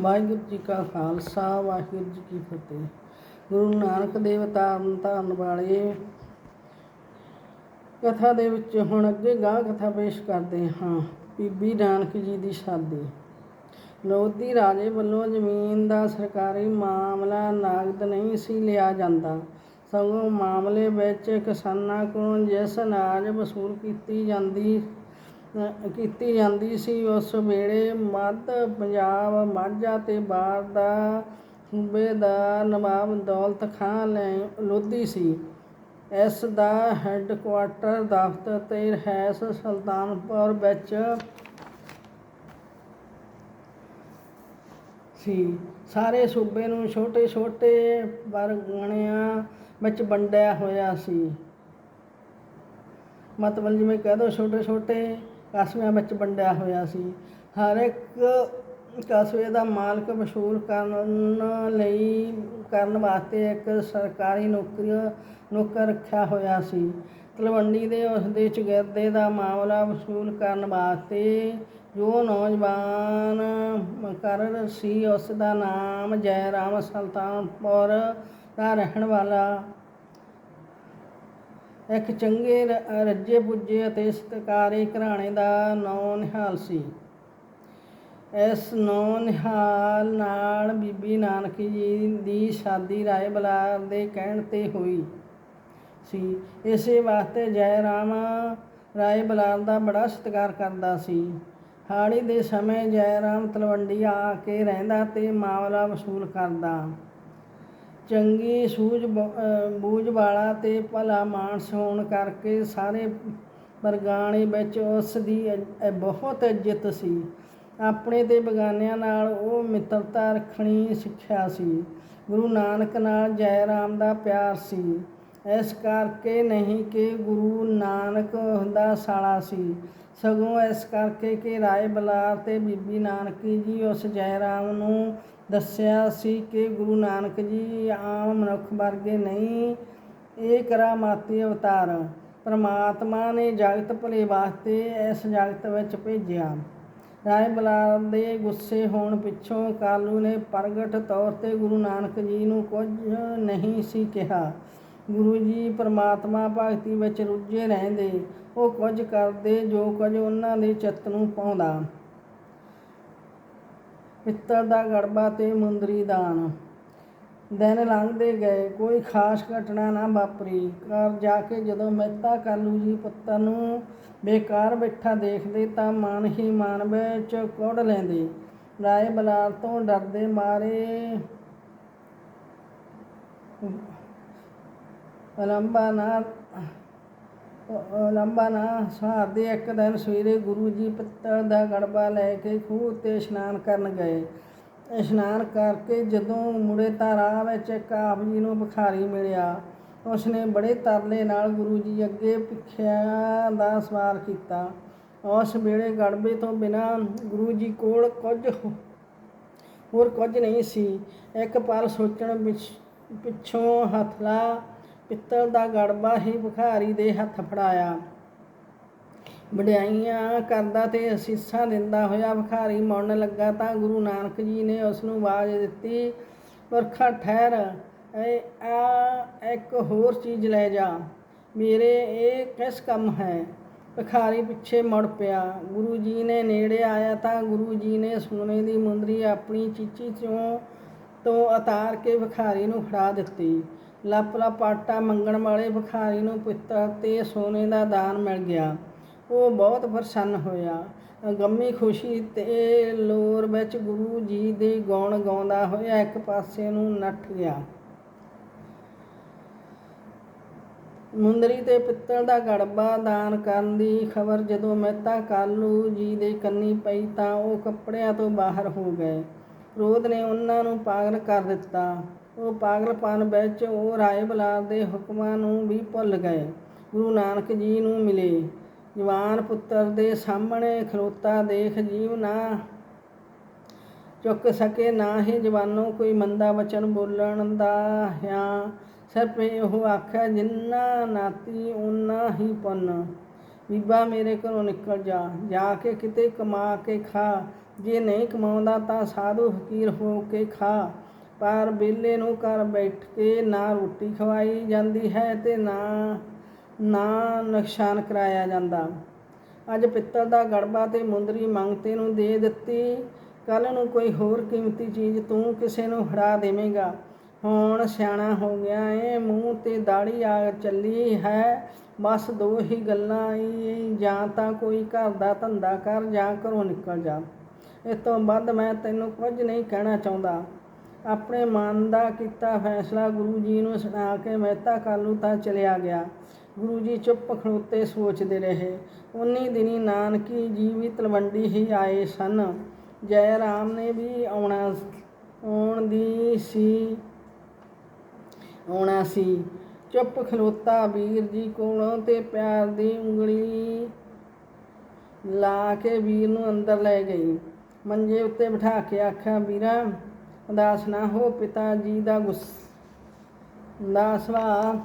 ਵਾਹਿਗੁਰੂ ਜੀ ਕਾ ਖਾਲਸਾ, ਵਾਹਿਗੁਰੂ ਜੀ ਕੀ ਫਤਿਹ। ਗੁਰੂ ਨਾਨਕ ਦੇਵ ਤਾਰਨ ਧਾਰਨ ਵਾਲੇ। ਕਥਾ ਦੇ ਵਿੱਚ ਹੁਣ ਅੱਗੇ ਗਾਂ ਕਥਾ ਪੇਸ਼ ਕਰਦੇ ਹਾਂ। ਬੀਬੀ ਨਾਨਕ ਜੀ ਦੀ ਸ਼ਾਦੀ। ਲੋਧੀ ਰਾਜੇ ਵੱਲੋਂ ਜ਼ਮੀਨ ਦਾ ਸਰਕਾਰੀ ਮਾਮਲਾ ਨਾਗਦ ਨਹੀਂ ਸੀ ਲਿਆ ਜਾਂਦਾ। ਸਗੋਂ ਮਾਮਲੇ ਵਿੱਚ ਕਿਸਾਨਾਂ ਕੋਲੋਂ ਜਿਸ ਅਨਾਜ ਵਸੂਲ ਕੀਤੀ ਜਾਂਦੀ ਕੀਤੀ ਜਾਂਦੀ ਸੀ। ਉਸ ਵੇਲੇ ਮੱਧ ਪੰਜਾਬ ਮਾਝਾ ਅਤੇ ਬਾਰ ਦਾ ਸੂਬੇ ਦਾ ਨਵਾਬ ਦੌਲਤ ਖਾਂ ਲੈ ਲੋਧੀ ਸੀ। ਇਸ ਦਾ ਹੈੱਡਕੁਆਟਰ ਦਫ਼ਤਰ ਅਤੇ ਰਿਹਾਇਸ ਸੁਲਤਾਨਪੁਰ ਵਿੱਚ ਸੀ। ਸਾਰੇ ਸੂਬੇ ਨੂੰ ਛੋਟੇ ਛੋਟੇ ਵਰਗਣਿਆਂ ਵਿੱਚ ਵੰਡਿਆ ਹੋਇਆ ਸੀ। ਮਤਲਬ ਜਿਵੇਂ ਕਹਿ ਦੋ ਛੋਟੇ ਛੋਟੇ ਕਸਬਿਆਂ ਵਿੱਚ ਵੰਡਿਆ ਹੋਇਆ ਸੀ। ਹਰ ਇੱਕ ਕਸਬੇ ਦਾ ਮਾਲਕ ਵਸੂਲ ਕਰਨ ਲਈ, ਕਰਨ ਵਾਸਤੇ ਇੱਕ ਸਰਕਾਰੀ ਨੌਕਰੀ ਨੌਕਰ ਰੱਖਿਆ ਹੋਇਆ ਸੀ। ਤਲਵੰਡੀ ਦੇ ਉਸ ਦੇ ਚਗਿਰਦੇ ਦਾ ਮਾਮਲਾ ਵਸੂਲ ਕਰਨ ਵਾਸਤੇ ਜੋ ਨੌਜਵਾਨ ਮੁਕਰਰ ਸੀ, ਉਸ ਦਾ ਨਾਮ ਜੈ ਰਾਮ ਸੁਲਤਾਨਪੁਰ ਦਾ ਰਹਿਣ ਵਾਲਾ ਇੱਕ ਚੰਗੇ ਰ- ਰੱਜੇ ਪੁੱਜੇ ਅਤੇ ਸਤਿਕਾਰੇ ਘਰਾਣੇ ਦਾ ਨੌ ਨਿਹਾਲ ਸੀ। ਇਸ ਨੌ ਨਿਹਾਲ ਨਾਲ ਬੀਬੀ ਨਾਨਕੀ ਜੀ ਦੀ ਸ਼ਾਦੀ ਰਾਏ ਬਲਾਰ ਦੇ ਕਹਿਣ ਤੇ ਹੋਈ ਸੀ। ਇਸੇ ਵਾਸਤੇ ਜੈ ਰਾਮ ਰਾਏ ਬਲਾਰ ਦਾ ਬੜਾ ਸਤਿਕਾਰ ਕਰਦਾ ਸੀ। ਹਾੜੀ ਦੇ ਸਮੇਂ ਜੈ ਰਾਮ ਤਲਵੰਡੀ ਆ ਕੇ ਰਹਿੰਦਾ ਤੇ ਮਾਮਲਾ ਵਸੂਲ ਕਰਦਾ। ਚੰਗੀ ਸੂਝ ਬ- ਬੂਝ ਵਾਲਾ ਅਤੇ ਭਲਾ ਮਾਨਸ ਹੋਣ ਕਰਕੇ ਸਾਰੇ ਬਰਗਾਣੇ ਵਿੱਚ ਉਸ ਦੀ ਬਹੁਤ ਇੱਜ਼ਤ ਸੀ। ਆਪਣੇ ਤੇ ਬਗਾਨਿਆਂ ਨਾਲ ਉਹ ਮਿੱਤਰਤਾ ਰੱਖਣੀ ਸਿੱਖਿਆ ਸੀ। ਗੁਰੂ ਨਾਨਕ ਨਾਲ ਜੈ ਰਾਮ ਦਾ ਪਿਆਰ ਸੀ। ਇਸ ਕਰਕੇ ਨਹੀਂ ਕਿ ਗੁਰੂ ਨਾਨਕ ਦਾ ਸਾਲਾ ਸੀ। ਸਗੋਂ ਇਸ ਕਰਕੇ ਕਿ ਰਾਏ ਬਲਾਰ ਤੇ ਬੀਬੀ ਨਾਨਕੀ ਜੀ ਉਸ ਜੈ ਰਾਮ ਨੂੰ ਦੱਸਿਆ ਸੀ ਕਿ ਗੁਰੂ ਨਾਨਕ ਜੀ ਆਮ ਮਨੁੱਖ ਵਰਗੇ ਨਹੀਂ। ਇਹ ਕਰਾਮਾਤੀ ਅਵਤਾਰ ਪਰਮਾਤਮਾ ਨੇ ਜਗਤ ਭਲੇ ਵਾਸਤੇ ਇਸ ਜਗਤ ਵਿੱਚ ਭੇਜਿਆ। ਰਾਏ ਬਲਾਰ ਦੇ ਗੁੱਸੇ ਹੋਣ ਪਿੱਛੋਂ ਕਾਲੂ ਨੇ ਪ੍ਰਗਟ ਤੌਰ ਤੇ ਗੁਰੂ ਨਾਨਕ ਜੀ ਨੂੰ ਕੁਝ ਨਹੀਂ ਸੀ ਕਿਹਾ। ਗੁਰੂ ਜੀ ਪਰਮਾਤਮਾ ਭਗਤੀ ਵਿੱਚ ਰੁੱਝੇ ਰਹਿੰਦੇ, ਉਹ ਕੁਝ ਕਰਦੇ ਜੋ ਕੁਝ ਉਹਨਾਂ ਦੇ ਚਿੱਤ ਨੂੰ ਪਾਉਂਦਾ। ਪਿੱਤਲ ਦਾ ਗੜਬਾ ਤੇ ਮੁੰਦਰੀ ਦਾਨ। ਦਿਨ ਲੰਘਦੇ ਗਏ, ਕੋਈ ਖਾਸ ਘਟਨਾ ਨਾ ਵਾਪਰੀ। ਘਰ ਜਾ ਕੇ ਜਦੋਂ ਮਹਿਤਾ ਕਾਲੂ ਜੀ ਪੁੱਤਰ ਨੂੰ ਬੇਕਾਰ ਬੈਠਾ ਦੇਖਦੇ ਤਾਂ ਮਨ ਹੀ ਮਨ ਵਿੱਚ ਕੁੜ ਲੈਂਦੇ। ਰਾਏ ਬਲਾਰ ਤੋਂ ਡਰਦੇ ਮਾਰੇ ਲੰਬਾ ਨਾ ਲੰਬਾ ਨਾ ਸਹਾਰਦੇ, ਇੱਕ ਦਿਨ ਸਵੇਰੇ ਗੁਰੂ ਜੀ ਪਿੱਤਲ ਦਾ ਗੜਬਾ ਲੈ ਕੇ ਖੂਹ ਉੱਤੇ ਇਸ਼ਨਾਨ ਕਰਨ ਗਏ। ਇਸ਼ਨਾਨ ਕਰਕੇ ਜਦੋਂ ਮੁੜੇ ਤਾਂ ਰਾਹ ਵਿੱਚ ਇੱਕ ਆਪ ਜੀ ਨੂੰ ਭਿਖਾਰੀ ਮਿਲਿਆ, ਉਸਨੇ ਬੜੇ ਤਰਲੇ ਨਾਲ ਗੁਰੂ ਜੀ ਅੱਗੇ ਭਿਖਿਆ ਦਾ ਸਵਾਲ ਕੀਤਾ। ਉਸ ਵੇਲੇ ਗੜਬੇ ਤੋਂ ਬਿਨਾ ਗੁਰੂ ਜੀ ਕੋਲ ਕੁਝ ਹੋਰ ਕੁਝ ਨਹੀਂ ਸੀ। ਇੱਕ ਪਲ ਸੋਚਣ ਪਿਛ- ਪਿੱਛੋਂ ਹੱਥਲਾ ਪਿੱਤਲ ਦਾ ਗੜਬਾ ਹੀ ਭਿਖਾਰੀ ਦੇ ਹੱਥ ਫੜਾਇਆ। ਵਡਿਆਈਆਂ ਕਰਦਾ ਤੇ ਅਸੀਸਾਂ ਦਿੰਦਾ ਹੋਇਆ ਭਿਖਾਰੀ ਮੁੜਨ ਲੱਗਾ ਤਾਂ ਗੁਰੂ ਨਾਨਕ ਜੀ ਨੇ ਉਸ ਨੂੰ ਆਵਾਜ਼ ਦਿੱਤੀ, ਪੁਰਖਾ ਠਹਿਰ ਐ ਆ, ਇੱਕ ਹੋਰ ਚੀਜ਼ ਲੈ ਜਾ। ਮੇਰੇ ਇਹ ਕਿਸ ਕੰਮ ਹੈ? ਭਿਖਾਰੀ ਪਿੱਛੇ ਮੁੜ ਪਿਆ। ਗੁਰੂ ਜੀ ਨੇ ਨੇੜੇ ਆਇਆ ਤਾਂ ਗੁਰੂ ਜੀ ਨੇ ਸੋਨੇ ਦੀ ਮੁੰਦਰੀ ਆਪਣੀ ਚੀਚੀ ਚੋਂ ਤੋਂ ਉਤਾਰ ਕੇ ਭਿਖਾਰੀ ਨੂੰ ਫੜਾ ਦਿੱਤੀ। ਲੱਪ ਆਟਾ ਮੰਗਣ ਵਾਲੇ ਭਿਖਾਰੀ ਨੂੰ ਪਿੱਤਲ ਤੇ ਸੋਨੇ ਦਾ ਦਾਨ ਮਿਲ ਗਿਆ। ਉਹ ਬਹੁਤ ਪ੍ਰਸੰਨ ਹੋਇਆ। ਗੰਮੀ ਖੁਸ਼ੀ ਤੇ ਲੋਰ ਵਿੱਚ ਗੁਰੂ ਜੀ ਦੇ ਗਾਉਣ ਗਾਉਂਦਾ ਹੋਇਆ ਇੱਕ ਪਾਸੇ ਨੂੰ ਨੱਠ ਗਿਆ। ਮੁੰਦਰੀ ਤੇ ਪਿੱਤਲ ਦਾ ਗੜਬਾ ਦਾਨ ਕਰਨ ਦੀ ਖਬਰ ਜਦੋਂ ਮਹਿਤਾ ਕਾਲੂ ਜੀ ਦੇ ਕੰਨੀ ਪਈ ਤਾਂ ਉਹ ਕੱਪੜਿਆਂ ਤੋਂ ਬਾਹਰ ਹੋ ਗਏ। ਕ੍ਰੋਧ ਨੇ ਉਹਨਾਂ ਨੂੰ ਪਾਗਲ ਕਰ ਦਿੱਤਾ। ਉਹ ਪਾਗਲਪਨ ਵਿੱਚ ਉਹ ਰਾਏ ਬਲਾਰ ਦੇ ਹੁਕਮਾਂ ਨੂੰ ਵੀ ਭੁੱਲ ਗਏ। ਗੁਰੂ ਨਾਨਕ ਜੀ ਨੂੰ ਮਿਲੇ। ਜਵਾਨ ਪੁੱਤਰ ਦੇ ਸਾਹਮਣੇ ਖਲੋਤਾ ਦੇਖ ਜੀਵ ਨਾ ਚੁੱਕ ਸਕੇ, ਨਾ ਹੀ ਜਵਾਨੋਂ ਕੋਈ ਮੰਦਾ ਵਚਨ ਬੋਲਣ ਦਾ ਹਾਂ ਸਿਰਫ ਉਹ ਆਖਿਆ, ਜਿੰਨਾ ਨਾਤੀ ਉਨਾ ਹੀ ਪੁੰਨ। ਬੀਬਾ ਮੇਰੇ ਘਰੋਂ ਨਿਕਲ ਜਾ ਜਾ ਕੇ ਕਿਤੇ ਕਮਾ ਕੇ ਖਾ। ਜੇ ਨਹੀਂ ਕਮਾਉਂਦਾ ਤਾਂ ਸਾਧੂ ਫਕੀਰ ਹੋ ਕੇ ਖਾ। ਪਰ ਬੇਲੇ ਨੂੰ ਘਰ ਬੈਠ ਕੇ ਨਾ ਰੋਟੀ ਖਵਾਈ ਜਾਂਦੀ ਹੈ ਤੇ ਨਾ ਨਾ ਨੁਕਸਾਨ ਕਰਾਇਆ ਜਾਂਦਾ। ਅੱਜ ਪਿੱਤਲ ਦਾ ਗੜਬਾ ਤੇ ਮੁੰਦਰੀ ਮੰਗਤੇ ਨੂੰ ਦੇ ਦਿੱਤੀ। ਕੱਲ ਨੂੰ ਕੋਈ ਹੋਰ ਕੀਮਤੀ ਚੀਜ਼ ਤੂੰ ਕਿਸੇ ਨੂੰ ਫੜਾ ਦੇਵੇਂਗਾ। ਹੁਣ ਸਿਆਣਾ ਹੋ ਗਿਆ ਏ, ਮੂੰਹ ਤੇ ਦਾੜੀ ਆ ਚੱਲੀ ਹੈ। ਬਸ ਦੋ ਹੀ ਗੱਲਾਂ ਈ, ਜਾਂ ਤਾਂ ਕੋਈ ਘਰ ਦਾ ਧੰਦਾ ਕਰ ਜਾਂ ਘਰੋਂ ਨਿਕਲ ਜਾ। ਇਸ ਤੋਂ ਵੱਧ ਮੈਂ ਤੈਨੂੰ ਕੁਝ ਨਹੀਂ ਕਹਿਣਾ ਚਾਹੁੰਦਾ। ਆਪਣੇ ਮਨ ਦਾ ਕੀਤਾ ਫੈਸਲਾ ਗੁਰੂ ਜੀ ਨੂੰ ਸੁਣਾ ਕੇ ਮਹਿਤਾ ਕਾਲੂ ਤਾਂ ਚਲਿਆ ਗਿਆ। ਗੁਰੂ ਜੀ ਚੁੱਪ ਖੜੋਤੇ ਸੋਚਦੇ ਰਹੇ। ਉਨੀ ਦਿਨੀ ਨਾਨਕੀ ਜੀ ਵੀ ਤਲਵੰਡੀ ਹੀ ਆਏ ਸਨ। ਜੈ ਰਾਮ ਨੇ ਵੀ ਆਉਣਾ ਆਉਣ ਦੀ ਸੀ, ਆਉਣਾ ਸੀ। ਚੁੱਪ ਖਲੋਤਾ ਵੀਰ ਜੀ ਕੋਲੋਂ ਤੇ ਪਿਆਰ ਦੀ ਉਂਗਲੀ ਲਾ ਕੇ ਵੀਰ ਨੂੰ ਅੰਦਰ ਲੈ ਗਈ। ਮੰਜੇ ਉੱਤੇ ਬਿਠਾ ਕੇ ਆਖਿਆ, ਵੀਰਾ ਉਦਾਸ ਨਾ ਹੋ ਪਿਤਾ ਜੀ ਦਾ ਗੁੱਸ। ਦਾ ਸੁਭਾਅ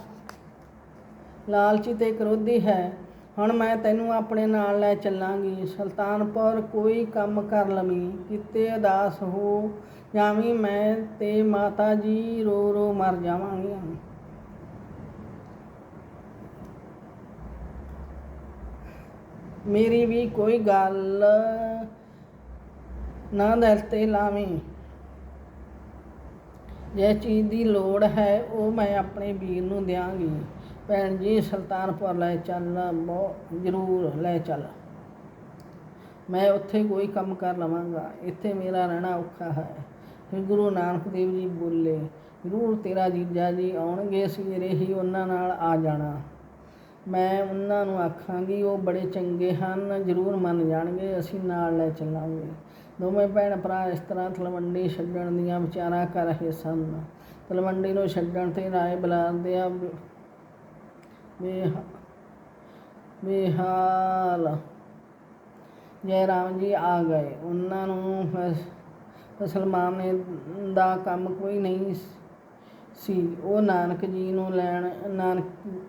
ਲਾਲਚੀ ਤੇ ਕਰੋਧੀ ਹੈ। ਹੁਣ ਮੈਂ ਤੈਨੂੰ ਆਪਣੇ ਨਾਲ ਲੈ ਚੱਲਾਂਗੀ। ਸੁਲਤਾਨਪੁਰ ਕੋਈ ਕੰਮ ਕਰ ਲਵੀਂ। ਕਿਤੇ ਉਦਾਸ ਹੋ ਜਾਵੀਂ ਮੈਂ ਤੇ ਮਾਤਾ ਜੀ ਰੋ ਰੋ ਮਰ ਜਾਵਾਂਗੀਆਂ ਮੇਰੀ ਵੀ ਕੋਈ ਗੱਲ ਨਾ ਦਿਲ ਤੇ ਲਾਵੀਂ। ਜੇ ਚੀਜ਼ ਦੀ ਲੋੜ ਹੈ, ਉਹ ਮੈਂ ਆਪਣੇ ਵੀਰ ਨੂੰ ਦਿਆਂਗੀ। ਭੈਣ ਜੀ, ਸੁਲਤਾਨਪੁਰ ਲੈ ਚੱਲ ਬਹੁਤ ਜ਼ਰੂਰ ਲੈ ਚੱਲ। ਮੈਂ ਉੱਥੇ ਕੋਈ ਕੰਮ ਕਰ ਲਵਾਂਗਾ। ਇੱਥੇ ਮੇਰਾ ਰਹਿਣਾ ਔਖਾ ਹੈ। ਫਿਰ ਗੁਰੂ ਨਾਨਕ ਦੇਵ ਜੀ ਬੋਲੇ, ਜ਼ਰੂਰ ਤੇਰਾ ਜੀਜਾ ਜੀ ਆਉਣਗੇ, ਸਵੇਰੇ ਹੀ ਉਹਨਾਂ ਨਾਲ ਆ ਜਾਣਾ। ਮੈਂ ਉਹਨਾਂ ਨੂੰ ਆਖਾਂਗੀ, ਉਹ ਬੜੇ ਚੰਗੇ ਹਨ, ਜ਼ਰੂਰ ਮੰਨ ਜਾਣਗੇ, ਅਸੀਂ ਨਾਲ ਲੈ ਚੱਲਾਂਗੇ। ਦੋਵੇਂ ਭੈਣ ਭਰਾ ਇਸ ਤਰ੍ਹਾਂ ਤਲਵੰਡੀ ਛੱਡਣ ਦੀਆਂ ਵਿਚਾਰਾਂ ਕਰ ਰਹੇ ਸਨ। ਤਲਵੰਡੀ ਨੂੰ ਛੱਡਣ ਤੇ ਰਾਏ ਬੁਲਾਉਂਦੇ ਆ ਬੇਹਾਲ ਜੈ ਰਾਮ ਜੀ ਆ ਗਏ। ਉਹਨਾਂ ਨੂੰ ਫਸ- ਮੁਸਲਮਾਨ ਦਾ ਕੰਮ ਕੋਈ ਨਹੀਂ ਸੀ। ਉਹ ਨਾਨਕ ਜੀ ਨੂੰ ਲੈਣ ਨਾਨਕ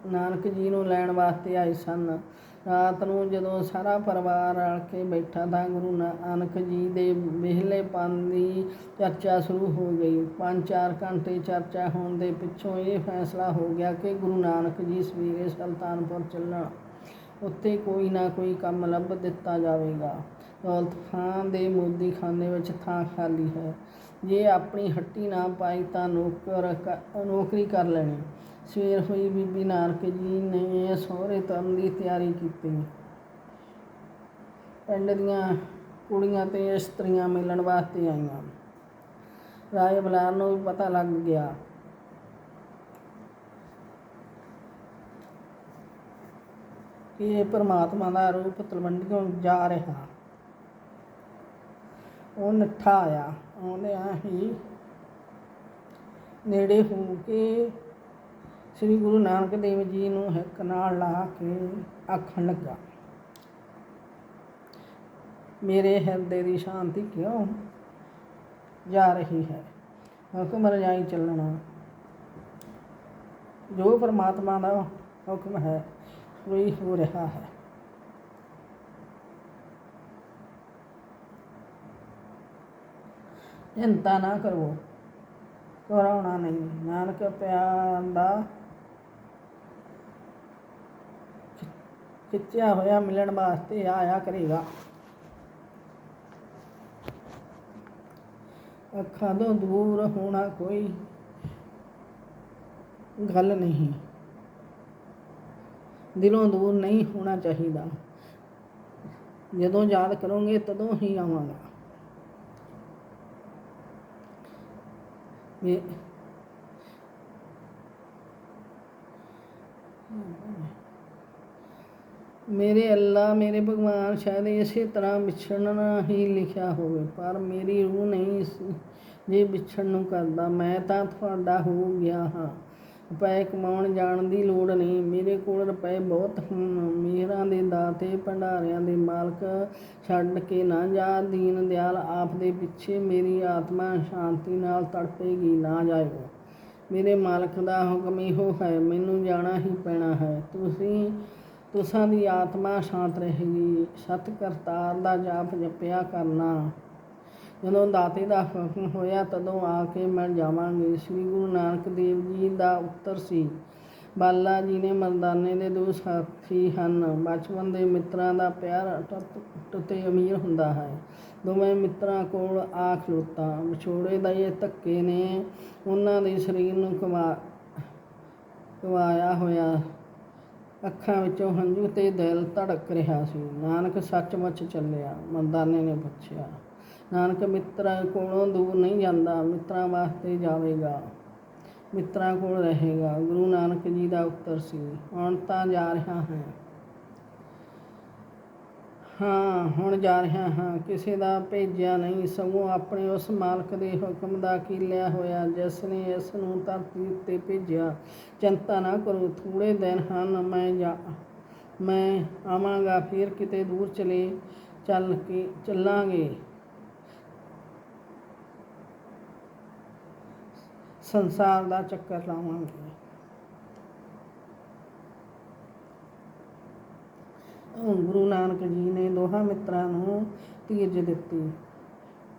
ਨਾਨਕ ਜੀ ਨੂੰ ਲੈਣ ਵਾਸਤੇ ਆਏ ਸਨ। ਰਾਤ ਨੂੰ ਜਦੋਂ ਸਾਰਾ ਪਰਿਵਾਰ ਰਲ ਕੇ ਬੈਠਾ ਤਾਂ ਗੁਰੂ ਨਾਨਕ ਜੀ ਦੇ ਵਿਹਲੇਪਨ ਦੀ ਚਰਚਾ ਸ਼ੁਰੂ ਹੋ ਗਈ। ਪੰਜ ਚਾਰ ਘੰਟੇ ਚਰਚਾ ਹੋਣ ਦੇ ਪਿੱਛੋਂ ਇਹ ਫੈਸਲਾ ਹੋ ਗਿਆ ਕਿ ਗੁਰੂ ਨਾਨਕ ਜੀ ਸਵੇਰੇ ਸੁਲਤਾਨਪੁਰ ਚੱਲਣ, ਉੱਥੇ ਕੋਈ ਨਾ ਕੋਈ ਕੰਮ ਲੱਭ ਦਿੱਤਾ ਜਾਵੇਗਾ। ਦੌਲਤ ਖਾਨ ਦੇ ਮੋਦੀ ਖਾਨੇ ਵਿੱਚ ਥਾਂ ਖਾਲੀ ਹੈ। ਜੇ ਆਪਣੀ ਹੱਟੀ ਨਾ ਪਾਈ ਤਾਂ ਨੌਕਰ ਨੌਕਰੀ ਕਰ ਲੈਣੀ। ਸਵੇਰ ਹੋਈ ਬੀਬੀ ਨਾਨਕ ਜੀ ਨੇ ਸਹੁਰੇ ਤਰਨ ਦੀ ਤਿਆਰੀ ਕੀਤੀ। ਪਿੰਡ ਦੀਆਂ ਕੁੜੀਆਂ ਤੇ ਇਸਤਰੀਆਂ ਮਿਲਣ ਵਾਸਤੇ ਆਈਆਂ। ਰਾਏ ਬਲਾਰ ਨੂੰ ਵੀ ਪਤਾ ਲੱਗ ਗਿਆ। ਕਿ ਇਹ ਪਰਮਾਤਮਾ ਦਾ ਰੂਪ ਤਲਵੰਡੀਓਂ ਜਾ ਰਿਹਾ। ਉਹ ਨੱਠਾ ਆਇਆ। ਆਉਂਦਿਆਂ ਹੀ ਨੇੜੇ ਹੋ ਕੇ ਸ੍ਰੀ ਗੁਰੂ ਨਾਨਕ ਦੇਵ ਜੀ ਨੂੰ ਹਿੱਕ ਨਾਲ ਲਾ ਕੇ ਆਖਣ ਲੱਗਾ, ਮੇਰੇ ਹਿਰਦੇ ਦੀ ਸ਼ਾਂਤੀ ਕਿਉਂ ਜਾ ਰਹੀ ਹੈ? ਹੁਕਮ ਰਜਾਈ ਚੱਲਣਾ, ਜੋ ਪਰਮਾਤਮਾ ਦਾ ਹੁਕਮ ਹੈ ਵਹੀ ਹੋ ਰਿਹਾ ਹੈ। ਚਿੰਤਾ ਨਾ ਕਰੋ, ਘਬਰਾਉਣਾ ਨਹੀਂ। ਨਾਨਕ ਪਿਆਰ ਦਾ ਖਿੱਚਿਆ ਹੋਇਆ ਮਿਲਣ ਵਾਸਤੇ ਆਇਆ ਕਰੇਗਾ। ਅੱਖਾਂ ਤੋਂ ਦੂਰ ਹੋਣਾ ਕੋਈ ਗੱਲ ਨਹੀਂ। ਦਿਲੋਂ ਦੂਰ ਨਹੀਂ ਹੋਣਾ ਚਾਹੀਦਾ। ਜਦੋਂ ਯਾਦ ਕਰੋਗੇ ਤਦੋਂ ਹੀ ਆਵਾਂਗਾ ਮੇ ਮੇਰੇ ਅੱਲਾ ਮੇਰੇ ਭਗਵਾਨ ਸ਼ਾਇਦ ਇਸੇ ਤਰ੍ਹਾਂ ਵਿਛੜਨਾ ਹੀ ਲਿਖਿਆ ਹੋਵੇ, ਪਰ ਮੇਰੀ ਰੂਹ ਨਹੀਂ ਸੀ ਜੇ ਵਿਛੜਨ ਨੂੰ ਕਰਦਾ, ਮੈਂ ਤਾਂ ਤੁਹਾਡਾ ਹੋ ਗਿਆ ਹਾਂ। ਰੁਪਏ ਕਮਾਉਣ ਜਾਣ ਦੀ ਲੋੜ ਨਹੀਂ, ਮੇਰੇ ਕੋਲ ਰੁਪਏ ਬਹੁਤ ਹਨ। ਮੇਰਾਂ ਦੇ ਦਾਤੇ, ਭੰਡਾਰਿਆਂ ਦੇ ਮਾਲਕ ਛੱਡ ਕੇ ਨਾ ਜਾ। ਦੀਨ ਦਿਆਲ ਆਪ ਦੇ ਪਿੱਛੇ ਮੇਰੀ ਆਤਮਾ ਸ਼ਾਂਤੀ ਨਾਲ ਤੜਪੇਗੀ, ਨਾ ਜਾਇਓ ਮੇਰੇ ਮਾਲਕ ਦਾ ਹੁਕਮ ਇਹੋ ਹੈ, ਮੈਨੂੰ ਜਾਣਾ ਹੀ ਪੈਣਾ ਹੈ। ਤੁਸੀਂ ਤੁਸਾਂ ਦੀ ਆਤਮਾ ਸ਼ਾਂਤ ਰਹੇਗੀ ਸਤ ਕਰਤਾਰ ਦਾ ਜਾਪ ਜਪਿਆ ਕਰਨਾ। ਜਦੋਂ ਦਾਤੇ ਦਾ ਹੁਕਮ ਹੋਇਆ, ਤਦੋਂ ਆ ਕੇ ਮਿਲ ਜਾਵਾਂਗੇ। ਸ੍ਰੀ ਗੁਰੂ ਨਾਨਕ ਦੇਵ ਜੀ ਦਾ ਉੱਤਰ ਸੀ। ਬਾਲਾ ਜੀ ਨੇ ਮਰਦਾਨੇ ਦੇ ਦੋ ਸਾਥੀ ਹਨ। ਬਚਪਨ ਦੇ ਮਿੱਤਰਾਂ ਦਾ ਪਿਆਰ ਅਟੁੱਟ ਤੇ ਅਮੀਰ ਹੁੰਦਾ ਹੈ। ਦੋਵੇਂ ਮਿੱਤਰਾਂ ਕੋਲ ਆ ਖਲੋਤਾ। ਵਿਛੋੜੇ ਦਾ ਇਹ ਧੱਕੇ ਨੇ, ਉਹਨਾਂ ਦੇ ਸਰੀਰ ਨੂੰ ਕਮਾ ਕਵਾਇਆ ਹੋਇਆ ਅੱਖਾਂ ਵਿੱਚੋਂ ਹੰਝੂ ਤੇ ਦਿਲ ਧੜਕ ਰਿਹਾ ਸੀ। ਨਾਨਕ ਸੱਚਮੁੱਚ ਚੱਲਿਆ ਮਰਦਾਨੇ ਨੇ ਪੁੱਛਿਆ। ਨਾਨਕ, ਮਿੱਤਰਾਂ ਕੋਲੋਂ ਦੂਰ ਨਹੀਂ ਜਾਂਦਾ, ਮਿੱਤਰਾਂ ਵਾਸਤੇ ਜਾਵੇਗਾ, ਮਿੱਤਰਾਂ ਕੋਲ ਰਹੇਗਾ। ਗੁਰੂ ਨਾਨਕ ਜੀ ਦਾ ਉੱਤਰ ਸੀ ਹੁਣ ਤਾਂ ਜਾ ਰਿਹਾ ਹੈ ਹਾਂ, ਹੁਣ ਜਾ ਰਿਹਾ ਹਾਂ। ਕਿਸੇ ਦਾ ਭੇਜਿਆ ਨਹੀਂ, ਸਗੋਂ ਆਪਣੇ ਉਸ ਮਾਲਕ ਦੇ ਹੁਕਮ ਦਾ ਕੀਲਿਆ ਹੋਇਆ? ਜਿਸ ਨੇ ਇਸ ਨੂੰ ਧਰਤੀ ਉੱਤੇ ਭੇਜਿਆ, ਚਿੰਤਾ ਨਾ ਕਰੋ ਥੋੜੇ ਦਿਨ ਹਨ, ਮੈਂ ਜਾ, ਮੈਂ ਆਵਾਂਗਾ, ਫਿਰ ਕਿਤੇ ਦੂਰ ਚਲੇ ਚੱਲ ਕੇ ਚੱਲਾਂਗੇ। ਸੰਸਾਰ ਦਾ ਚੱਕਰ ਲਾਵਾਂਗੇ। ਗੁਰੂ ਨਾਨਕ ਜੀ ਨੇ ਦੋਹਾਂ ਮਿੱਤਰਾਂ ਨੂੰ ਧੀਰਜ ਦਿੱਤੀ।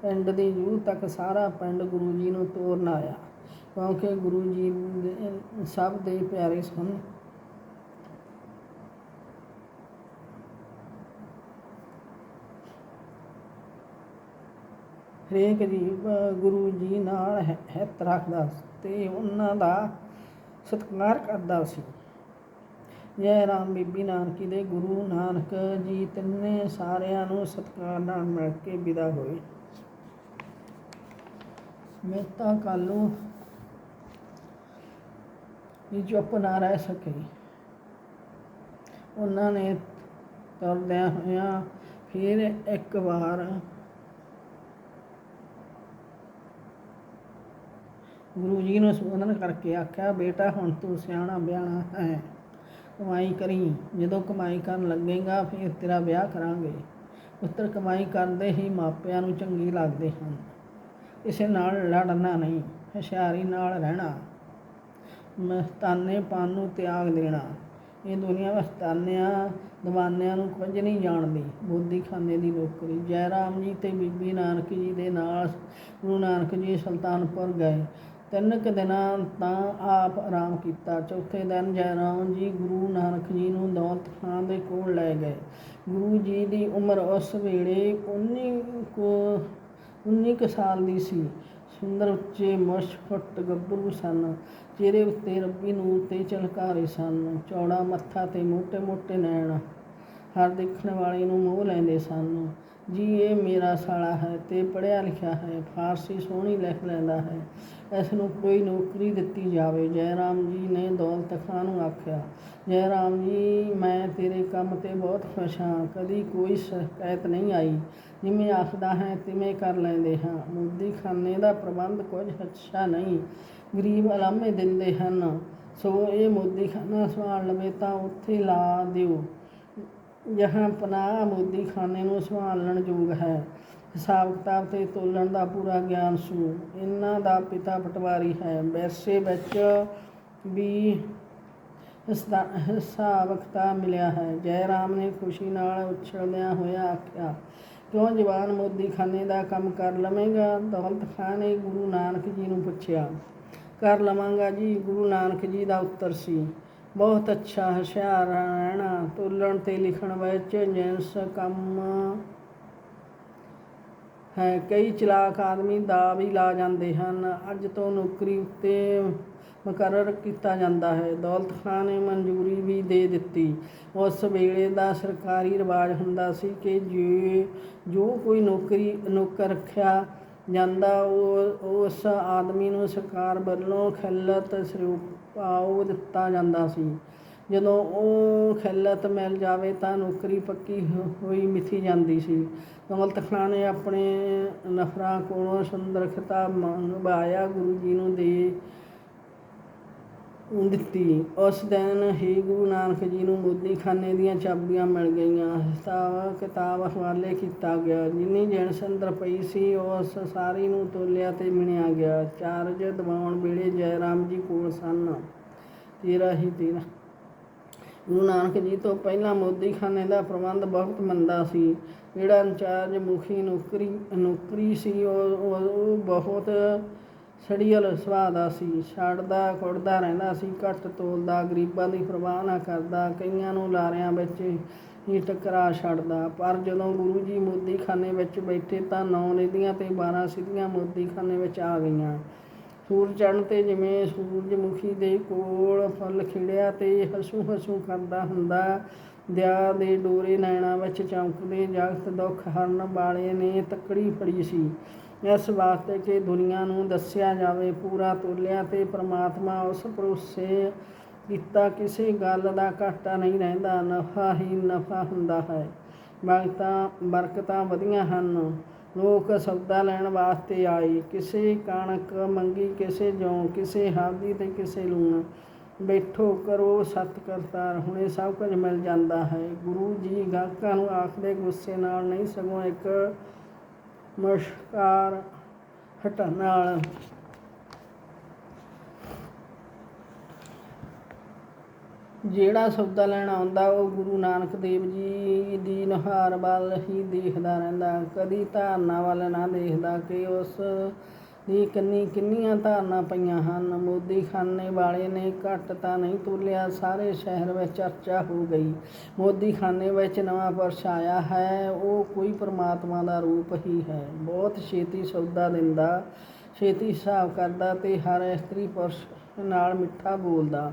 ਪਿੰਡ ਦੀ ਜੂ ਤੱਕ ਸਾਰਾ ਪਿੰਡ ਗੁਰੂ ਜੀ ਨੂੰ ਤੋਰਨ ਆਇਆ, ਕਿਉਂਕਿ ਗੁਰੂ ਜੀ ਦੇ ਸਭ ਦੇ ਪਿਆਰੇ ਸਨ। ਹਰੇਕ ਜੀਵ ਗੁਰੂ ਜੀ ਨਾਲ ਹੈ- ਹਿੱਤ ਰੱਖਦਾ ਸੀ ਤੇ ਉਹਨਾਂ ਦਾ ਸਤਿਕਾਰ ਕਰਦਾ ਸੀ। ਜੈ ਰਾਮ ਬੀਬੀ ਨਾਨਕੀ ਦੇ ਗੁਰੂ ਨਾਨਕ ਜੀ, ਤਿੰਨੇ ਸਾਰਿਆਂ ਨੂੰ ਸਤਿਕਾਰ ਨਾਲ ਮਿਲ ਕੇ ਵਿਦਾ ਹੋਏ। ਮਹਿਤਾ ਕਾਲੂ ਵੀ ਚੁੱਪ ਨਾ ਰਹਿ ਸਕੇ। ਉਹਨਾਂ ਨੇ ਤੁਰਦਿਆਂ ਹੋਇਆਂ ਫਿਰ ਇੱਕ ਵਾਰ ਗੁਰੂ ਜੀ ਨੂੰ ਸੰਬੋਧਨ ਕਰਕੇ ਆਖਿਆ, ਬੇਟਾ, ਹੁਣ ਤੂੰ ਸਿਆਣਾ ਬਿਆਣਾ ਹੈ। ਕਮਾਈ ਕਰੀ, ਜਦੋਂ ਕਮਾਈ ਕਰਨ ਲੱਗੇਗਾ ਫਿਰ ਤੇਰਾ ਵਿਆਹ ਕਰਾਂਗੇ। ਪੁੱਤਰ, ਕਮਾਈ ਕਰਦੇ ਹੀ ਮਾਪਿਆਂ ਨੂੰ ਚੰਗੀ ਲੱਗਦੇ ਹਨ। ਕਿਸੇ ਨਾਲ ਲੜਨਾ ਨਹੀਂ, ਹੁਸ਼ਿਆਰੀ ਨਾਲ ਰਹਿਣਾ। ਮਸਤਾਨੇ ਪਾਨ ਨੂੰ ਤਿਆਗ ਦੇਣਾ। ਇਹ ਦੁਨੀਆ ਮਸਤਾਨਿਆਂ ਦਵਾਨਿਆਂ ਨੂੰ ਕੁਝ ਨਹੀਂ ਜਾਣਦੀ। ਬੋਧੀ ਖਾਨੇ ਦੀ ਨੌਕਰੀ, ਜੈ ਰਾਮ ਜੀ ਤੇ ਬੀਬੀ ਨਾਨਕ ਜੀ ਦੇ ਨਾਲ ਗੁਰੂ ਨਾਨਕ ਜੀ ਸੁਲਤਾਨਪੁਰ ਗਏ। ਤਿੰਨ ਕੁ ਦਿਨਾਂ ਤਾਂ ਆਪ ਆਰਾਮ ਕੀਤਾ। ਚੌਥੇ ਦਿਨ ਜੈ ਰਾਮ ਜੀ ਗੁਰੂ ਨਾਨਕ ਜੀ ਨੂੰ ਦੌਲਤ ਖਾਂ ਦੇ ਕੋਲ ਲੈ ਗਏ। ਗੁਰੂ ਜੀ ਦੀ ਉਮਰ ਉਸ ਵੇਲੇ 19 ਕੋ 19 ਕੁ ਸਾਲ ਦੀ ਸੀ। ਸੁੰਦਰ ਉੱਚੇ ਮਸ਼ਫਟ ਗੱਭਰੂ ਸਨ। ਚਿਹਰੇ ਉੱਤੇ ਰੱਬੀ ਨੂਰ ਤੇ ਚਲਕਾਰੇ ਸਨ। ਚੌੜਾ ਮੱਥਾ ਤੇ ਮੋਟੇ ਮੋਟੇ ਨੈਣ ਹਰ ਦੇਖਣ ਵਾਲੇ ਨੂੰ ਮੋਹ ਲੈਂਦੇ ਸਨ। ਜੀ, ਇਹ ਮੇਰਾ ਸਾਲਾ ਹੈ ਤੇ ਪੜ੍ਹਿਆ ਲਿਖਿਆ ਹੈ, ਫਾਰਸੀ ਸੋਹਣੀ ਲਿਖ ਲੈਂਦਾ ਹੈ। ਇਸ ਨੂੰ ਕੋਈ ਨੌਕਰੀ ਦਿੱਤੀ ਜਾਵੇ। ਜੈ ਰਾਮ ਜੀ ਨੇ ਦੌਲਤ ਖਾਂ ਨੂੰ ਆਖਿਆ ਜੈ ਰਾਮ ਜੀ, ਮੈਂ ਤੇਰੇ ਕੰਮ ਤੇ ਬਹੁਤ ਖੁਸ਼ ਹਾਂ। ਕਦੀ ਕੋਈ ਸ਼ਿਕਾਇਤ ਨਹੀਂ ਆਈ। ਜਿਵੇਂ ਆਖਦਾ ਹੈ, ਤਿਵੇਂ ਕਰ ਲੈਂਦੇ ਹਾਂ। ਮੋਦੀ ਖਾਨੇ ਦਾ ਪ੍ਰਬੰਧ ਕੁਝ ਅੱਛਾ ਨਹੀਂ। ਗਰੀਬ ਅਲਾਮੇ ਦਿੰਦੇ ਹਨ। ਸੋ ਇਹ ਮੋਦੀ ਖਾਨਾ ਸੰਭਾਲ ਲਵੇ ਤਾਂ ਉੱਥੇ ਲਾ ਦਿਓ। ਜਹਾਂ ਪਨਾਹ ਮੋਦੀ ਖਾਨੇ ਨੂੰ ਸੰਭਾਲਣ ਯੋਗ ਹੈ। ਹਿਸਾਬ ਕਿਤਾਬ ਤੇ ਤੋਲਣ ਦਾ ਪੂਰਾ ਗਿਆਨ ਸੂ। ਇਹਨਾਂ ਦਾ ਪਿਤਾ ਪਟਵਾਰੀ ਹੈ। ਵੈਸੇ ਵਿੱਚ ਵੀ ਹਿਸਾਬ ਕਿਤਾਬ ਮਿਲਿਆ ਹੈ। ਜੈ ਰਾਮ ਨੇ ਖੁਸ਼ੀ ਨਾਲ ਉਛਲਦਿਆਂ ਹੋਇਆ ਆਖਿਆ, ਕਿਉਂ ਜਵਾਨ ਮੋਦੀ ਖਾਨੇ ਦਾ ਕੰਮ ਕਰ ਲਵੇਂਗਾ? ਦੌਲਤ ਖਾਨ ਨੇ ਗੁਰੂ ਨਾਨਕ ਜੀ ਨੂੰ ਪੁੱਛਿਆ, ਕਰ ਲਵਾਂਗਾ ਜੀ। ਗੁਰੂ ਨਾਨਕ ਜੀ ਦਾ ਉੱਤਰ ਸੀ ਬਹੁਤ ਅੱਛਾ ਹੁਸ਼ਿਆਰ ਰਹਿਣਾ, ਤੋਲਣ ਤੇ ਲਿਖਣ ਵਿੱਚ ਜਿੰਸ ਕੰਮ। ਹੈ, ਕਈ ਚਲਾਕ ਆਦਮੀ ਦਾ ਵੀ ਲਾ ਜਾਂਦੇ ਹਨ। ਅੱਜ ਤੋਂ ਨੌਕਰੀ ਉੱਤੇ ਮੁਕਰਰ ਕੀਤਾ ਜਾਂਦਾ ਹੈ। ਦੌਲਤ ਖਾਨ ਨੇ ਮਨਜ਼ੂਰੀ ਵੀ ਦੇ ਦਿੱਤੀ। ਉਸ ਵੇਲੇ ਦਾ ਸਰਕਾਰੀ ਰਿਵਾਜ ਹੁੰਦਾ ਸੀ ਕਿ ਜੇ, ਜੋ ਕੋਈ ਨੌਕਰੀ, ਨੌਕਰ ਰੱਖਿਆ ਜਾਂਦਾ, ਉਹ, ਉਸ ਆਦਮੀ ਨੂੰ ਸਰਕਾਰ ਵੱਲੋਂ ਖਿਲਤ ਸਰੂਪਾਉ ਦਿੱਤਾ ਜਾਂਦਾ ਸੀ। ਜਦੋਂ ਉਹ ਖਿਲਤ ਮਿਲ ਜਾਵੇ ਤਾਂ ਨੌਕਰੀ ਪੱਕੀ ਹੋਈ ਮਿਥੀ ਜਾਂਦੀ ਸੀ। ਦੌਲਤ ਖਾਂ ਨੇ ਆਪਣੇ ਨਫਰਾਂ ਕੋਲੋਂ ਸੁੰਦਰ ਖਿਤਾਬ ਮੰਗਵਾਇਆ, ਗੁਰੂ ਜੀ ਨੂੰ ਦੇ ਦਿੱਤੀ। ਉਸ ਦਿਨ ਹੀ ਗੁਰੂ ਨਾਨਕ ਜੀ ਨੂੰ ਮੋਦੀਖਾਨੇ ਦੀਆਂ ਚਾਬੀਆਂ ਮਿਲ ਗਈਆਂ। ਹਿਸਾਬ ਕਿਤਾਬ ਹਵਾਲੇ ਕੀਤਾ ਗਿਆ। ਜਿੰਨੀ ਜਿਣਸ ਅੰਦਰ ਪਈ ਸੀ, ਉਸ ਸਾਰੀ ਨੂੰ ਤੋਲਿਆ ਤੇ ਮਿਣਿਆ ਗਿਆ। ਚਾਰਜ ਦਿਵਾਉਣ ਵੇਲੇ ਜੈ ਰਾਮ ਜੀ ਕੋਲ ਸਨ। ਤੇਰਾ ਹੀ ਤੇਰਾ ਗੁਰੂ ਨਾਨਕ ਜੀ ਤੋਂ ਪਹਿਲਾਂ ਮੋਦੀਖਾਨੇ ਦਾ ਪ੍ਰਬੰਧ ਬਹੁਤ ਮੰਦਾ ਸੀ। ਜਿਹੜਾ ਇੰਚਾਰਜ ਮੁਖੀ ਨੌਕਰੀ ਨੌਕਰੀ ਸੀ ਉਹ- ਉਹ ਬਹੁਤ ਸੜੀਅਲ ਸੁਭਾਅ ਸੀ ਛੱਡਦਾ ਖੁੜਦਾ ਰਹਿੰਦਾ ਸੀ, ਘੱਟ ਤੋਲਦਾ, ਗਰੀਬਾਂ ਦੀ ਪਰਵਾਹ ਨਾ ਕਰਦਾ, ਕਈਆਂ ਨੂੰ ਲਾਰਿਆਂ ਵਿੱਚ ਹੀ ਟਕਰਾ ਛੱਡਦਾ। ਪਰ ਜਦੋਂ ਗੁਰੂ ਜੀ ਮੋਦੀਖਾਨੇ ਵਿੱਚ ਬੈਠੇ ਤਾਂ ਨੌ ਨਿਧੀਆਂ ਤੇ 12 ਸਿੱਧੀਆਂ ਮੋਦੀਖਾਨੇ ਵਿੱਚ ਆ ਗਈਆਂ। ਸੂਰਜ ਚੜ੍ਹਨ ਤੇ ਜਿਵੇਂ ਸੂਰਜਮੁਖੀ ਦੇ ਕੋਲ ਫੁੱਲ ਖਿੜਿਆ ਤੇ ਹਸੂ ਹਸੂ ਕਰਦਾ ਹੁੰਦਾ, ਦਿਆ ਦੇ ਡੋਰੇ ਨੈਣਾ ਵਿੱਚ ਚਮਕਦੇ, ਜਗਤ ਦੁੱਖ ਹਰਨ ਵਾਲੇ ਨੇ ਤੱਕੜੀ ਫੜੀ ਸੀ। ਇਸ ਵਾਸਤੇ ਕਿ ਦੁਨੀਆ ਨੂੰ ਦੱਸਿਆ ਜਾਵੇ, ਪੂਰਾ ਤੋਲਿਆ ਤੇ ਪ੍ਰਮਾਤਮਾ ਉਸ ਭਰੋਸੇ ਕੀਤਾ ਕਿਸੇ ਗੱਲ ਦਾ ਘਾਟਾ ਨਹੀਂ ਰਹਿੰਦਾ, ਨਫਾ ਹੀ ਨਫਾ ਹੁੰਦਾ ਹੈ। ਬਰਕਤਾਂ ਬਰਕਤਾਂ ਵਧੀਆਂ ਹਨ। ਲੋਕ ਸੌਦਾ ਲੈਣ ਵਾਸਤੇ ਆਏ। ਕਿਸੇ ਕਣਕ ਮੰਗੀ, ਕਿਸੇ ਜੌਂ, ਕਿਸੇ ਹਲਦੀ ਤੇ ਕਿਸੇ ਲੂਣ। ਬੈਠੋ ਕਰੋ ਸਤ ਕਰਤਾਰ ਹੁਣੇ ਸਭ ਕੁਝ ਮਿਲ ਜਾਂਦਾ ਹੈ। ਗੁਰੂ ਜੀ ਗਾਹਕਾਂ ਨੂੰ ਆਖਦੇ ਗੁੱਸੇ ਨਾਲ ਨਹੀਂ, ਸਗੋਂ ਇੱਕ ਮੁਸ਼ਕਾਰ ਹਟਣ ਨਾਲ। ਜਿਹੜਾ ਸੌਦਾ ਲੈਣ ਆਉਂਦਾ, ਉਹ ਗੁਰੂ ਨਾਨਕ ਦੇਵ ਜੀ ਦੀ ਨੁਹਾਰ ਵੱਲ ਹੀ ਦੇਖਦਾ ਰਹਿੰਦਾ। ਕਦੀ ਧਾਰਨਾ ਵੱਲ ਨਾ ਦੇਖਦਾ ਕਿ ਉਸ ਦੀ ਕਿੰਨੀ ਕਿੰਨੀਆਂ ਧਾਰਨਾ ਪਈਆਂ ਹਨ। ਮੋਦੀ ਖਾਨੇ ਵਾਲੇ ਨੇ ਘੱਟ ਤਾਂ ਨਹੀਂ ਤੋਲਿਆ, ਸਾਰੇ ਸ਼ਹਿਰ ਵਿੱਚ ਚਰਚਾ ਹੋ ਗਈ। ਮੋਦੀ ਖਾਨੇ ਵਿੱਚ ਨਵਾਂ ਪੁਰਸ਼ ਆਇਆ ਹੈ, ਉਹ ਕੋਈ ਪਰਮਾਤਮਾ ਦਾ ਰੂਪ ਹੀ ਹੈ। ਬਹੁਤ ਛੇਤੀ ਸੌਦਾ ਦਿੰਦਾ, ਛੇਤੀ ਹਿਸਾਬ ਕਰਦਾ ਤੇ ਹਰ ਇਸਤਰੀ ਪੁਰਸ਼ ਨਾਲ ਮਿੱਠਾ ਬੋਲਦਾ।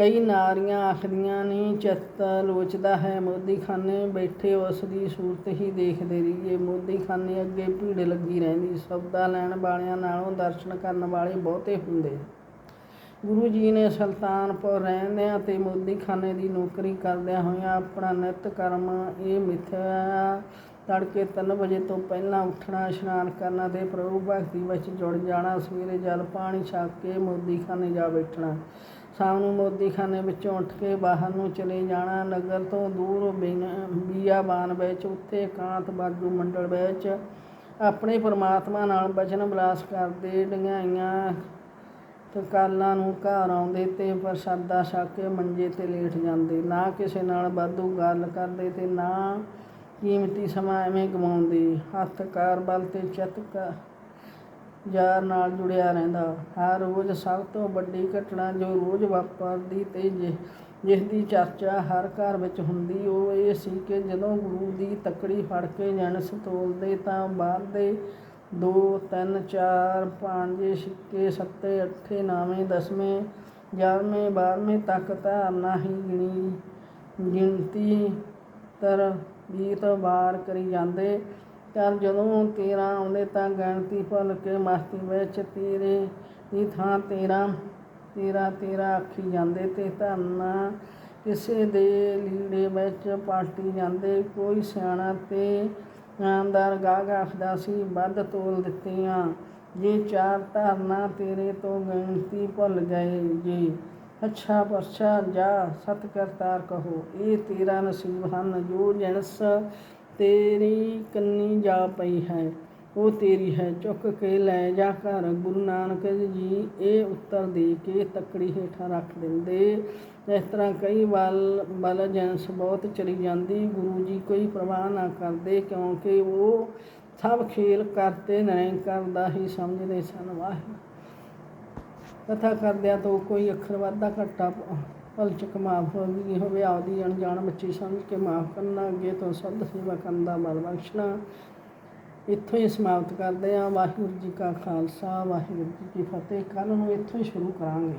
ਕਈ ਨਾਰੀਆਂ ਆਖਦੀਆਂ ਨਹੀਂ ਚਿੱਤ ਲੋਚਦਾ ਹੈ ਮੋਦੀਖਾਨੇ, ਬੈਠੇ ਉਸ ਦੀ ਸੂਰਤ ਹੀ ਦੇਖਦੇ ਰਹੀਏ। ਮੋਦੀਖਾਨੇ ਅੱਗੇ ਭੀੜ ਲੱਗੀ ਰਹਿੰਦੀ ਸੌਦਾ ਲੈਣ ਵਾਲਿਆਂ ਨਾਲੋਂ ਦਰਸ਼ਨ ਕਰਨ ਵਾਲੇ ਬਹੁਤੇ ਹੁੰਦੇ ਗੁਰੂ ਜੀ ਨੇ ਸੁਲਤਾਨਪੁਰ ਰਹਿੰਦਿਆਂ ਤੇ ਮੋਦੀਖਾਨੇ ਦੀ ਨੌਕਰੀ ਕਰਦਿਆਂ ਹੋਇਆਂ ਆਪਣਾ ਨਿਤ ਕਰਮ ਇਹ ਮਿਥਿਆ, ਤੜਕੇ 3 ਵਜੇ ਤੋਂ ਪਹਿਲਾਂ ਉੱਠਣਾ, ਇਸ਼ਨਾਨ ਕਰਨਾ ਤੇ ਪ੍ਰਭੂ ਭਗਤੀ ਵਿੱਚ ਜੁੜ ਜਾਣਾ, ਸਵੇਰੇ ਜਲ ਪਾਣੀ ਛਕ ਕੇ ਮੋਦੀਖਾਨੇ ਜਾ ਬੈਠਣਾ। ਸ਼ਾਮ ਨੂੰ ਮੋਦੀਖਾਨੇ ਵਿੱਚੋਂ ਉੱਠ ਕੇ ਬਾਹਰ ਨੂੰ ਚਲੇ ਜਾਣਾ। ਨਗਰ ਤੋਂ ਦੂਰ ਬੀਆਬਾਨ ਵਿੱਚ ਉੱਥੇ ਇਕਾਂਤ ਬਾਜੂ ਮੰਡਲ ਵਿੱਚ ਆਪਣੇ ਪਰਮਾਤਮਾ ਨਾਲ ਬਚਨ ਬਲਾਸ ਕਰਦੇ ਡੰਗਾਈਆਂ ਤਕਾਲਾਂ ਨੂੰ ਘਰ ਆਉਂਦੇ ਤੇ ਪ੍ਰਸ਼ਾਦਾ ਛਕ ਕੇ ਮੰਜੇ ਤੇ ਲੇਟ ਜਾਂਦੇ। ਨਾ ਕਿਸੇ ਨਾਲ ਵਾਧੂ ਗੱਲ ਕਰਦੇ ਤੇ ਨਾ ਕੀਮਤੀ ਸਮਾਂ ਐਵੇਂ ਗਵਾਉਂਦੇ। ਹੱਥ ਕਾਰ ਬਲ ਤੇ ਚਿੱਤ ਯਾਰ ਨਾਲ ਜੁੜਿਆ ਰਹਿੰਦਾ। ਹਰ ਰੋਜ਼ ਸਭ ਤੋਂ ਵੱਡੀ ਘਟਨਾ ਜੋ ਰੋਜ਼ ਵਾਪਰਦੀ ਤੇ ਜਿ- ਜਿਸ ਦੀ ਚਰਚਾ ਹਰ ਘਰ ਵਿੱਚ ਹੁੰਦੀ, ਉਹ ਇਹ ਸੀ ਕਿ ਜਦੋਂ ਗੁਰੂ ਦੀ ਤੱਕੜੀ ਫੜ ਕੇ ਜਣਸ ਤੋਲਦੇ ਤਾਂ ਬਾਅਦ ਦੇ 2 3 4 5 ਛਿੱਕੇ ਸੱਤੇ, ਅੱਠੇ, ਨਾਵੇਂ, ਦਸਵੇਂ, ਗਿਆਰਵੇਂ ਬਾਰ੍ਹਵੇਂ ਤੱਕ ਧਾਰਨਾ ਹੀ ਗਿਣੀ, ਗਿਣਤੀ ਤਰ ਗੀਤ ਵਾਰ ਕਰੀ ਜਾਂਦੇ। ਤਾਂ ਜਦੋਂ ਤੇਰਾਂ ਆਉਂਦੇ ਤਾਂ ਗਿਣਤੀ ਭੁੱਲ ਕੇ ਮਸਤੀ ਵਿੱਚ ਤੇਰੇ ਦੀ ਥਾਂ ਤੇਰਾਂ, ਤੇਰਾ ਤੇਰਾ ਆਖੀ ਜਾਂਦੇ ਤੇ ਧਰਨਾ ਕਿਸੇ ਦੇ ਲੀੜੇ ਵਿੱਚ ਪਾਟੀ ਜਾਂਦੇ। ਕੋਈ ਸਿਆਣਾ ਤੇ ਇਨਾਮਦਾਰ ਗਾਹਕ ਆਖਦਾ ਸੀ, ਵੱਧ ਤੋਲ ਦਿੱਤੀਆਂ, ਜੇ ਚਾਰ ਧਰਨਾ ਤੇਰੇ ਤੋਂ ਗਿਣਤੀ ਭੁੱਲ ਗਏ ਜੀ, ਅੱਛਾ ਪਰਛਾ ਜਾ ਸਤਿ ਕਰਤਾਰ ਕਹੋ, ਇਹ ਤੇਰਾ ਨਸੀਬ ਹਨ, ਜੋ ਜਿਣਸ ਤੇਰੀ ਕੰਨੀ ਜਾ ਪਈ ਹੈ, ਉਹ ਤੇਰੀ ਹੈ। ਚੁੱਕ ਕੇ ਲੈ ਜਾ ਘਰ, ਗੁਰੂ ਨਾਨਕ ਜੀ ਇਹ ਉੱਤਰ ਦੇ ਕੇ ਤੱਕੜੀ ਹੇਠਾਂ ਰੱਖ ਦਿੰਦੇ। ਇਸ ਤਰ੍ਹਾਂ ਕਈ ਵੱਲ ਬਲ ਜਨਸ ਬਹੁਤ ਚਲੀ ਜਾਂਦੀ। ਗੁਰੂ ਜੀ ਕੋਈ ਪ੍ਰਵਾਹ ਨਾ ਕਰਦੇ ਕਿਉਂਕਿ ਉਹ ਸਭ ਖੇਲ ਕਰਤੇ ਨਹੀਂ ਕਰਦਾ ਹੀ ਸਮਝਦੇ ਸਨ। ਵਾਹਿਗੁਰੂ। ਕਥਾ ਕਰਦਿਆਂ ਤੋਂ ਕੋਈ ਅੱਖਰ ਵਾਧਾ ਘਟਾ ਭਲਚਕ ਮਾਫ ਹੋ ਗਈ ਹੋਵੇ, ਆਪਦੀ ਅਣਜਾਣ ਬੱਚੀ ਸਮਝ ਕੇ ਮਾਫ ਕਰਨਾ, ਅੱਗੇ ਤੋਂ ਸਭ ਸੇਵਾ ਕਰਨ ਦਾ ਬਲ ਬਖਸ਼ਣਾ। ਇੱਥੋਂ ਹੀ ਸਮਾਪਤ ਕਰਦੇ ਹਾਂ। ਵਾਹਿਗੁਰੂ ਜੀ ਕਾ ਖਾਲਸਾ, ਵਾਹਿਗੁਰੂ ਜੀ ਕੀ ਫਤਿਹ। ਕੱਲ ਨੂੰ ਇੱਥੋਂ ਹੀ ਸ਼ੁਰੂ ਕਰਾਂਗੇ।